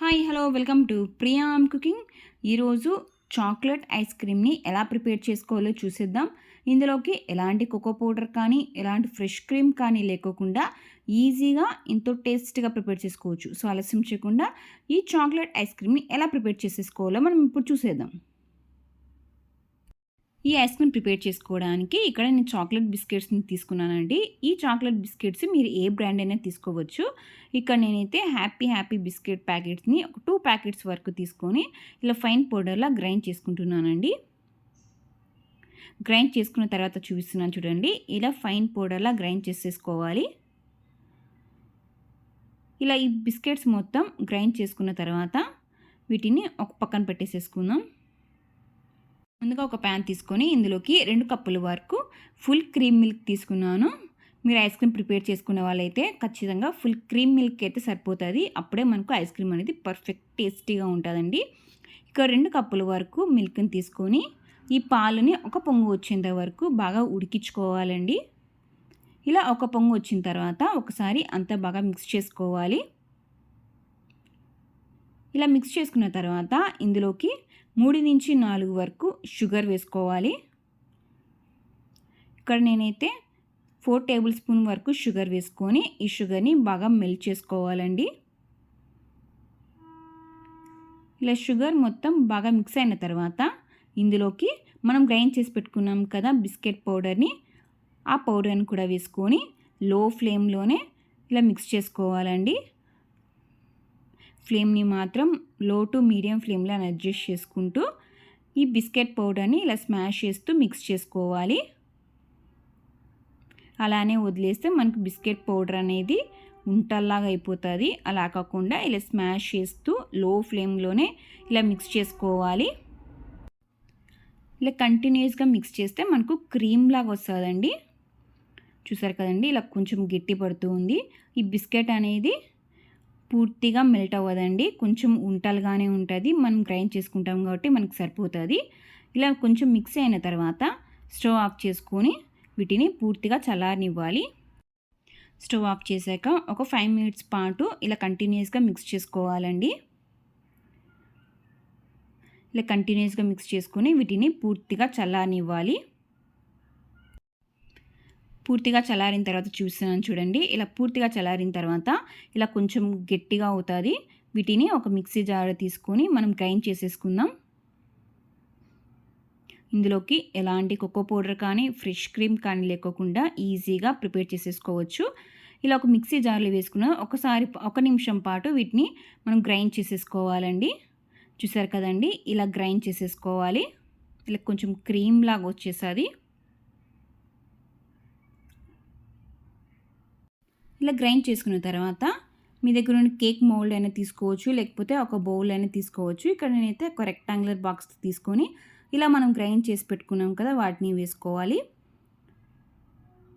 Hi hello welcome to Priyam cooking ఈరోజు chocolate ice క్రీమ్ని ఎలా ప్రిపేర్ చేసుకోవాలో చూసేద్దాం. ఇందులోకి ఎలాంటి కోకో పౌడర్ కానీ ఎలాంటి ఫ్రెష్ క్రీమ్ కానీ లేకోకుండా ఈజీగా ఎంతో టేస్ట్గా ప్రిపేర్ చేసుకోవచ్చు. సో ఆలస్యం చేయకుండా ఈ చాక్లెట్ ఐస్ క్రీమ్ని ఎలా ప్రిపేర్ చేసేసుకోవాలో మనం ఇప్పుడు చూసేద్దాం. ఈ ఐస్ క్రీమ్ ప్రిపేర్ చేసుకోవడానికి ఇక్కడ నేను చాక్లెట్ బిస్కెట్స్ని తీసుకున్నానండి. ఈ చాక్లెట్ బిస్కెట్స్ మీరు ఏ బ్రాండ్ అయినా తీసుకోవచ్చు. ఇక్కడ నేనైతే హ్యాపీ హ్యాపీ బిస్కెట్ ప్యాకెట్స్ని ఒక టూ ప్యాకెట్స్ వరకు తీసుకొని ఇలా ఫైన్ పౌడర్లా గ్రైండ్ చేసుకుంటున్నానండి. గ్రైండ్ చేసుకున్న తర్వాత చూపిస్తున్నాను చూడండి. ఇలా ఫైన్ పౌడర్లా గ్రైండ్ చేసేసుకోవాలి. ఇలా ఈ బిస్కెట్స్ మొత్తం గ్రైండ్ చేసుకున్న తర్వాత వీటిని ఒక పక్కన పెట్టేసేసుకుందాం. ముందుగా ఒక ప్యాన్ తీసుకొని ఇందులోకి రెండు కప్పుల వరకు ఫుల్ క్రీమ్ మిల్క్ తీసుకున్నాను. మీరు ఐస్ క్రీమ్ ప్రిపేర్ చేసుకునే వాళ్ళైతే ఖచ్చితంగా ఫుల్ క్రీమ్ మిల్క్ అయితే సరిపోతుంది. అప్పుడే మనకు ఐస్ క్రీమ్ అనేది పర్ఫెక్ట్ టేస్టీగా ఉంటుందండి. ఇక రెండు కప్పుల వరకు మిల్క్ని తీసుకొని ఈ పాలుని ఒక పొంగు వచ్చేంత వరకు బాగా ఉడికించుకోవాలండి. ఇలా ఒక పొంగు వచ్చిన తర్వాత ఒకసారి అంతా బాగా మిక్స్ చేసుకోవాలి. ఇలా మిక్స్ చేసుకున్న తర్వాత ఇందులోకి మూడు నుంచి నాలుగు వరకు షుగర్ వేసుకోవాలి. ఇక్కడ నేనైతే ఫోర్ టేబుల్ స్పూన్ వరకు షుగర్ వేసుకొని ఈ షుగర్ని బాగా మెల్ట్ చేసుకోవాలండి. ఇలా షుగర్ మొత్తం బాగా మిక్స్ అయిన తర్వాత ఇందులోకి మనం గ్రైండ్ చేసి పెట్టుకున్నాం కదా బిస్కెట్ పౌడర్ని ఆ పౌడర్ని కూడా వేసుకొని లో ఫ్లేమ్లోనే ఇలా మిక్స్ చేసుకోవాలండి. ఫ్లేమ్ని మాత్రం లో టు మీడియం ఫ్లేమ్లో అడ్జస్ట్ చేసుకుంటూ ఈ బిస్కెట్ పౌడర్ని ఇలా స్మాష్ చేస్తూ మిక్స్ చేసుకోవాలి. అలానే వదిలేస్తే మనకు బిస్కెట్ పౌడర్ అనేది ఉంటల్లాగా అయిపోతుంది. అలా కాకుండా ఇలా స్మాష్ చేస్తూ లో ఫ్లేమ్లోనే ఇలా మిక్స్ చేసుకోవాలి. ఇలా కంటిన్యూస్గా మిక్స్ చేస్తే మనకు క్రీమ్ లాగా వస్తుందండి. చూసారు కదండి ఇలా కొంచెం గట్టి పడుతూ ఉంది. ఈ బిస్కెట్ అనేది పూర్తిగా మెల్ట్ అవ్వదండి. కొంచెం ఉంటలుగానే ఉంటుంది. మనం గ్రైండ్ చేసుకుంటాం కాబట్టి మనకు సరిపోతుంది. ఇలా కొంచెం మిక్స్ అయిన తర్వాత స్టవ్ ఆఫ్ చేసుకొని వీటిని పూర్తిగా చల్లారనివ్వాలి. స్టవ్ ఆఫ్ చేశాక ఒక ఫైవ్ మినిట్స్ పాటు ఇలా కంటిన్యూస్గా మిక్స్ చేసుకోవాలండి. ఇలా కంటిన్యూస్గా మిక్స్ చేసుకొని వీటిని పూర్తిగా చల్లారనివ్వాలి. పూర్తిగా చల్లారిన తర్వాత చూస్తున్నాను చూడండి. ఇలా పూర్తిగా చల్లారిన తర్వాత ఇలా కొంచెం గట్టిగా అవుతుంది. వీటిని ఒక మిక్సీ జార్ తీసుకొని మనం గ్రైండ్ చేసేసుకుందాం. ఇందులోకి ఎలాంటి కొక్కో పౌడర్ కానీ ఫ్రెష్ క్రీమ్ కానీ లేకోకుండా ఈజీగా ప్రిపేర్ చేసేసుకోవచ్చు. ఇలా ఒక మిక్సీ జార్లో వేసుకున్న ఒకసారి ఒక నిమిషం పాటు వీటిని మనం గ్రైండ్ చేసేసుకోవాలండి. చూసారు కదండి? ఇలా గ్రైండ్ చేసేసుకోవాలి. ఇలా కొంచెం క్రీమ్ లాగా వచ్చేస్తుంది ఇలా గ్రైండ్ చేసుకున్న తర్వాత మీ దగ్గర ఉన్న కేక్ మౌల్డ్ అయినా తీసుకోవచ్చు లేకపోతే ఒక బౌల్ అయినా తీసుకోవచ్చు. ఇక్కడ నేనైతే ఒక రెక్టాంగులర్ బాక్స్ తీసుకొని ఇలా మనం గ్రైండ్ చేసి పెట్టుకున్నాం కదా వాటిని వేసుకోవాలి.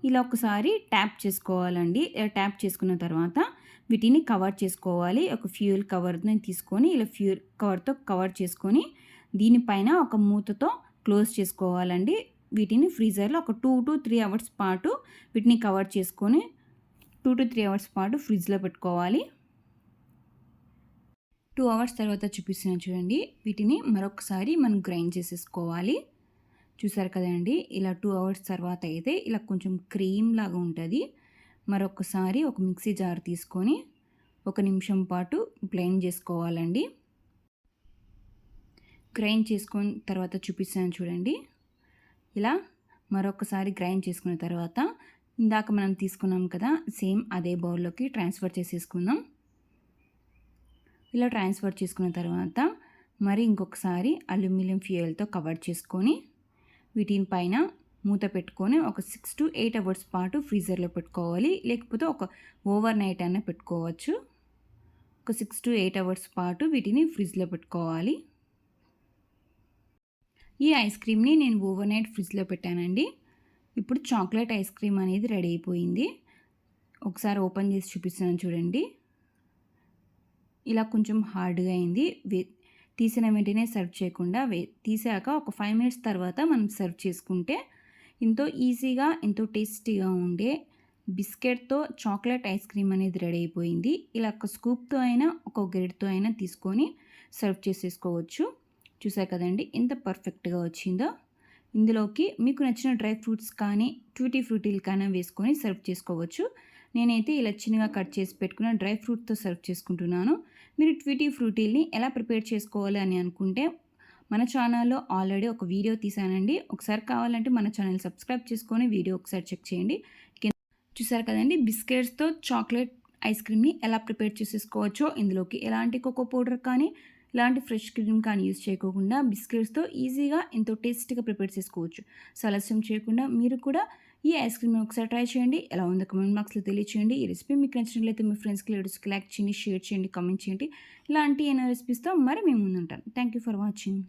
ఇలా ఒకసారి ట్యాప్ చేసుకోవాలండి. ట్యాప్ చేసుకున్న తర్వాత వీటిని కవర్ చేసుకోవాలి. ఒక ఫ్యూయల్ కవర్ని తీసుకొని ఇలా ఫ్యూల్ కవర్తో కవర్ చేసుకొని దీనిపైన ఒక మూతతో క్లోజ్ చేసుకోవాలండి. వీటిని ఫ్రీజర్లో ఒక టూ టు త్రీ అవర్స్ పాటు వీటిని కవర్ చేసుకొని టూ టు త్రీ అవర్స్ పాటు ఫ్రిడ్జ్లో పెట్టుకోవాలి. టూ అవర్స్ తర్వాత చూపిస్తున్నాను చూడండి. వీటిని మరొకసారి మనం గ్రైండ్ చేసేసుకోవాలి. చూసారు కదండి? ఇలా టూ అవర్స్ తర్వాత అయితే ఇలా కొంచెం క్రీమ్ లాగా ఉంటుంది. మరొకసారి ఒక మిక్సీ జార్ తీసుకొని ఒక నిమిషం పాటు బ్లెండ్ చేసుకోవాలండి. గ్రైండ్ చేసుకున్న తర్వాత చూపిస్తాను చూడండి. ఇలా మరొకసారి గ్రైండ్ చేసుకున్న తర్వాత ఇందాక మనం తీసుకున్నాం కదా సేమ్ అదే బౌల్లోకి ట్రాన్స్ఫర్ చేసేసుకుందాం. ఇలా ట్రాన్స్ఫర్ చేసుకున్న తర్వాత మరి ఇంకొకసారి అల్యూమినియం ఫ్యూయల్తో కవర్ చేసుకొని వీటిని పైన మూత పెట్టుకొని ఒక సిక్స్ టు ఎయిట్ అవర్స్ పాటు ఫ్రీజర్లో పెట్టుకోవాలి. లేకపోతే ఒక ఓవర్ నైట్ అయినా పెట్టుకోవచ్చు. ఒక సిక్స్ టు ఎయిట్ అవర్స్ పాటు వీటిని ఫ్రిడ్జ్లో పెట్టుకోవాలి. ఈ ఐస్ క్రీమ్ని నేను ఓవర్ నైట్ ఫ్రిడ్జ్లో పెట్టానండి. ఇప్పుడు చాక్లెట్ ఐస్ క్రీమ్ అనేది రెడీ అయిపోయింది. ఒకసారి ఓపెన్ చేసి చూపిస్తున్నాను చూడండి. ఇలా కొంచెం హార్డ్గా అయింది. తీసిన వెంటనే సర్వ్ చేయకుండా వే తీసాక ఒక ఫైవ్ మినిట్స్ తర్వాత మనం సర్వ్ చేసుకుంటే ఎంతో ఈజీగా ఎంతో టేస్టీగా ఉండే బిస్కెట్తో చాక్లెట్ ఐస్ క్రీమ్ అనేది రెడీ అయిపోయింది. ఇలా ఒక స్కూప్తో అయినా ఒక గ్రెడ్తో అయినా తీసుకొని సర్వ్ చేసేసుకోవచ్చు. చూసారు కదండి? ఎంత పర్ఫెక్ట్గా వచ్చిందో. ఇందులోకి మీకు నచ్చిన డ్రై ఫ్రూట్స్ కానీ ట్యూటీ ఫ్రూటీలు కానీ వేసుకొని సర్వ్ చేసుకోవచ్చు. నేనైతే ఇలా చిన్నగా కట్ చేసి పెట్టుకున్న డ్రై ఫ్రూట్తో సర్వ్ చేసుకుంటున్నాను. మీరు ట్వీటీ ఫ్రూటీల్ని ఎలా ప్రిపేర్ చేసుకోవాలి అని అనుకుంటే మన ఛానల్లో ఆల్రెడీ ఒక వీడియో తీసానండి ఒకసారి కావాలంటే మన ఛానల్ సబ్స్క్రైబ్ చేసుకొని వీడియో ఒకసారి చెక్ చేయండి. చూసారు కదండి బిస్కెట్స్తో చాక్లెట్ ఐస్ క్రీమ్ని ఎలా ప్రిపేర్ చేసేసుకోవచ్చో ఇందులోకి ఎలాంటి కోకో పౌడర్ కానీ ఇలాంటి ఫ్రెష్ క్రీమ్ కానీ యూస్ చేయకోకుండా బిస్కెట్స్తో ఈజీగా ఎంతో టేస్టీగా ప్రిపేర్ చేసుకోవచ్చు. సో ఆలస్యం చేయకుండా మీరు కూడా ఈ ఐస్ క్రీమ్ ఒకసారి ట్రై చేయండి. ఎలా ఉందో కమెంట్ బాక్స్లో తెలియచేయండి. ఈ రెసిపీ మీకు నచ్చినట్లయితే మీ ఫ్రెండ్స్కి లేడీస్కి లైక్ చేయండి షేర్ చేయండి కామెంట్ చేయండి. ఇలాంటి ఎన్నో రెసిపీస్తో మరి మేము ముందుంటాను థ్యాంక్ యూ ఫర్ వాచింగ్.